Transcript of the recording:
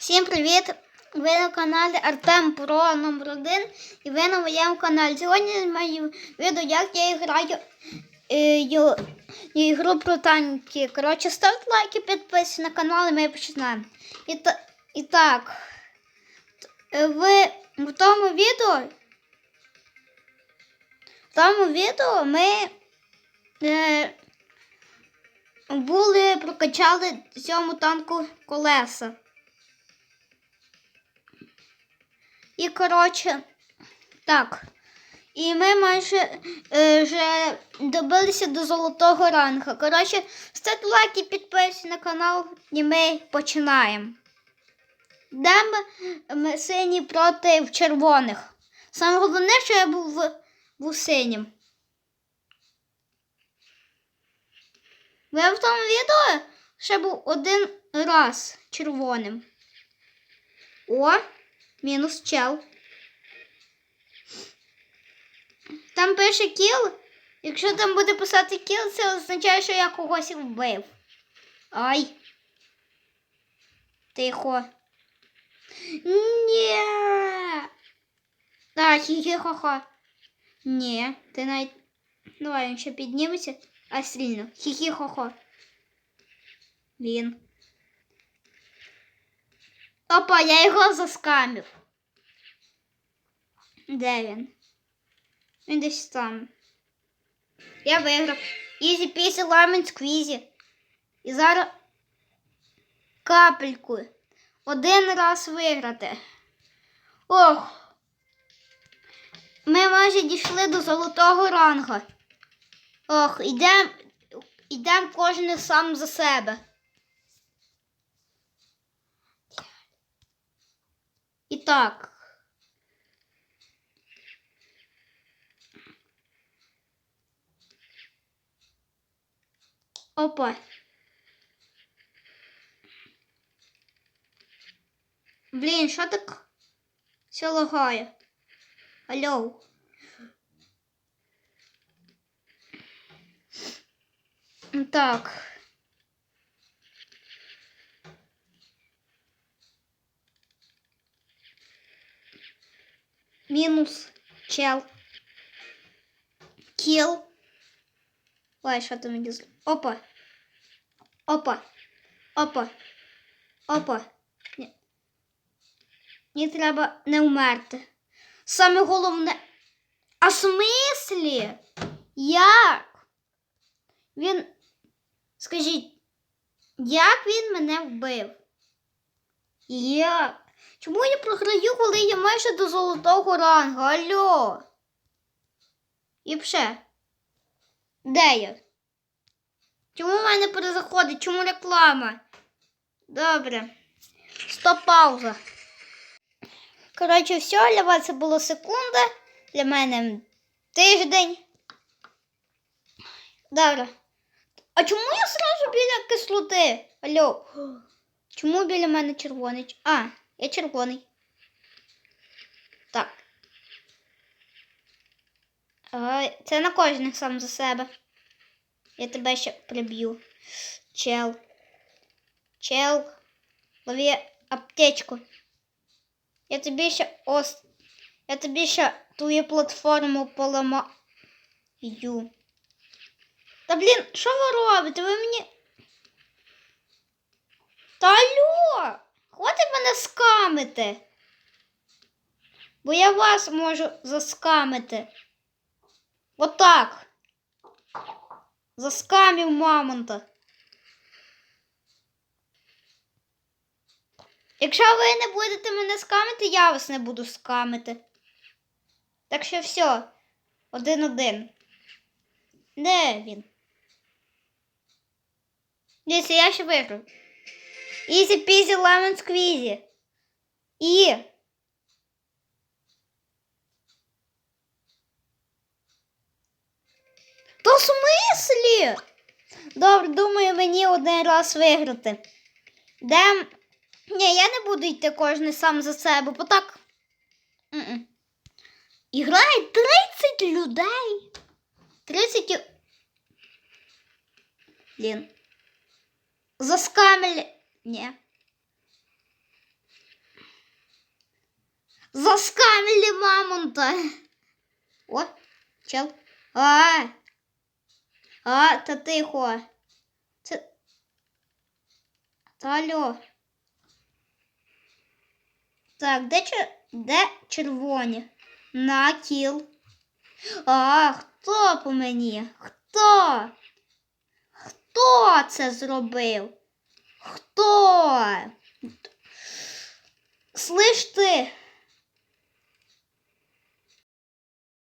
Всім привіт! Ви на каналі Артем Про номер 1 і ви на моєму каналі. Сьогодні я маю відео, як я граю е, ю- ігру про танки. Коротше, ставте лайки, підписуйтесь на канал і ми починаємо. І, та, і так, е, ви в тому відео в тому відео ми е, були, прокачали цьому танку колеса. І, коротше, так. І ми майже е, вже добилися до золотого ранга. Коротше, ставте лайки, підписуйтесь на канал, і ми починаємо. Йдемо ми сині проти червоних. Саме головне, що я був в, був синім. Я в тому відео ще був один раз червоним. О, мінус чел. Там пише кіл. Якщо там буде писати кіл, це означає, що я когось вбив. Ай. Тихо. Ні. А, хі-хі-ха-ха. Ні, ти навіть. Давай він ще підніметься. А сильно. Хі-хі-хо-хо. Він. Опа, я його заскамив. Де він? Він десь там. Я виграв. Ізі пісі ламен сквізі. І зараз капельку. Один раз виграти. Ох. Ми майже дійшли до золотого ранга. Ох, ідемо ідем кожен сам за себе. Так. Опа. Блін, що так все лагає? Алло. Так. Мінус чел. Кіл. Ой, що там мені. Опа. Опа. Опа. Опа. Ні. Мені треба не вмерти. Саме головне. А в смислі? Як? Він. Скажіть, як він мене вбив? Як? Чому я програю, коли я майже до золотого рангу? Алло? І вже. Де я? Чому в мене перезаходить? Чому реклама? Добре. Стоп пауза. Коротше, все, для вас це було секунда. Для мене тиждень. Добре. А чому я сразу біля кислоти? Алло. Чому біля мене червоний? А, я червоний. Так. Це на кожних сам за себе. Я тебе ще приб'ю. Чел. Чел. Лови аптечку. Я тобі ще ос. Я тобі ще твою платформу поламаю. Та блін, що ви робите? Ви мені. Та алло! Хватить мене скамити. Бо я вас можу заскамити. Отак. Заскамів мамонта. Якщо ви не будете мене скамити, я вас не буду скамити. Так що все. Один-один. Де він? Дивіться, я ще виграв. Пізі лемон сквізі. І. То в смислі? Добре, думаю, мені один раз виграти. Дем. Ні, я не буду йти кожен сам за себе, бо так. М-м. І грає 30 людей. 30. і- Блін. Заскамили. Ні. Заскамили мамонта. О, чел. А. А, та тихо. Це. Та алло. Так, де, чер... де червоні? На кіл. А, хто по мені? Хто? Хто це зробив? Хто? Слиш ти,